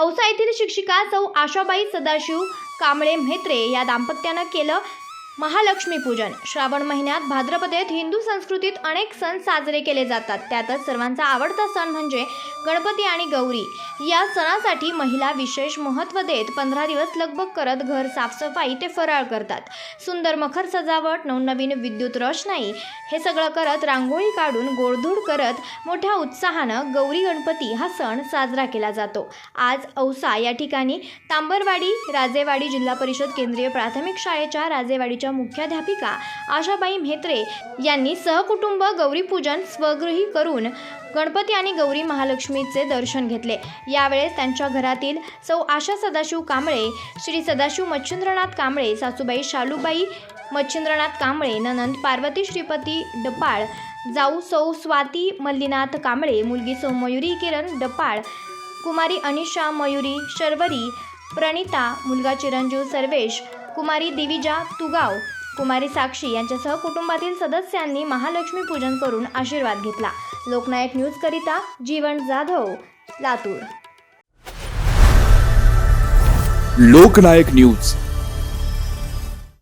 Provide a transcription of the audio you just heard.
औसा येथील शिक्षिका सौ आशाबाई सदाशिव कांबळे म्हेत्रे या दाम्पत्यानं केलं महालक्ष्मी पूजन. श्रावण महिन्यात भाद्रपदेत हिंदू संस्कृतीत अनेक सण साजरे केले जातात. त्यातच सर्वांचा आवडता सण म्हणजे गणपती आणि गौरी. या सणासाठी महिला विशेष महत्त्व देत पंधरा दिवस लगबग करत घर साफसफाई ते फराळ करतात. सुंदर मखर सजावट नवनवीन विद्युत रोषणाई हे सगळं करत रांगोळी काढून गोडधूड करत मोठ्या उत्साहानं गौरी गणपती हा सण साजरा केला जातो. आज औसा या ठिकाणी तांबरवाडी राजेवाडी जिल्हा परिषद केंद्रीय प्राथमिक शाळेच्या राजेवाडीच्या मुख्याध्यापिका आशाबाई म्हेत्रे यांनी सहकुटुंब गौरीपूजन स्वगृही करून गणपती आणि गौरी महालक्ष्मीचे दर्शन घेतले. यावेळेस त्यांच्या घरातील सौ आशा सदाशिव कांबळे श्री सदाशिव मच्छिंद्रनाथ कांबळे सासूबाई शालूबाई मच्छिंद्रनाथ कांबळे ननंद पार्वती श्रीपती डपाळ जाऊ सौ स्वाती मल्लीनाथ कांबळे मुलगी सौ मयुरी किरण डपाळ कुमारी अनिशा मयुरी शर्वरी प्रणिता मुलगा चिरंजीव सर्वेश कुमारी दिविजा तुगाव कुमारी साक्षी यांच्यासह कुटुंबातील सदस्यांनी महालक्ष्मी पूजन करून आशीर्वाद घेतला. लोकनायक न्यूजकरिता जीवन जाधव लातूर. लोकनायक न्यूज.